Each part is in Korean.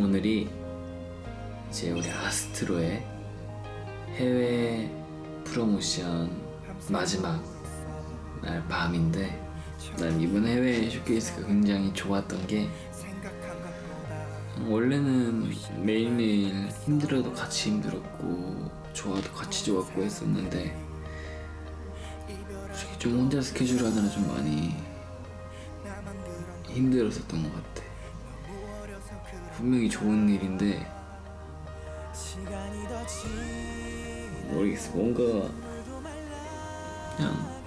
오늘이 이제 우리 아스트로의 해외 프로모션 마지막 날 밤인데 난 이번 해외 쇼케이스가 굉장히 좋았던 게 원래는 매일매일 힘들어도 같이 힘들었고 좋아도 같이 좋았고 했었는데 솔직히 좀 혼자 스케줄 하느라 좀 많이 힘들었었던 것 같아 분명히 좋은 일인데 모르겠어. 뭔가 그냥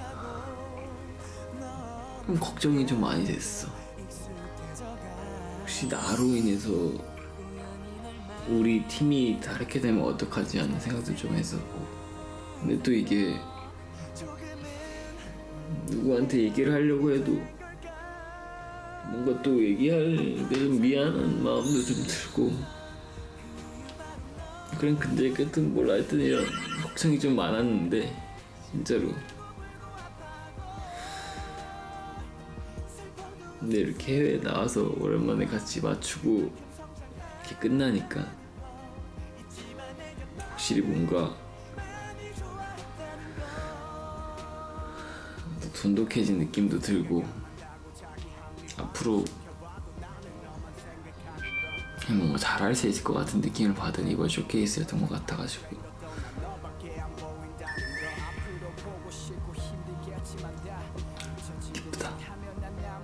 좀 걱정이 좀 많이 됐어. 혹시 나로 인해서 우리 팀이 다르게 되면 어떡하지 하는 생각도 좀 했었고. 근데 또 이게 누구한테 얘기를 하려고 해도 뭔가 또 얘기할 때좀 미안한 마음도 좀 들고. 그래 근데 끝은 뭘 하여튼 걱정이 좀 많았는데 진짜로. 근데 이렇게 해외 나와서 오랜만에 같이 맞추고 이렇게 끝나니까 확실히 뭔가 더 돈독해진 느낌도 들고 앞으로 뭔가 잘할 수 있을 것 같은 느낌을 받은 이번 쇼케이스였던 것 같아가지고. 이쁘다.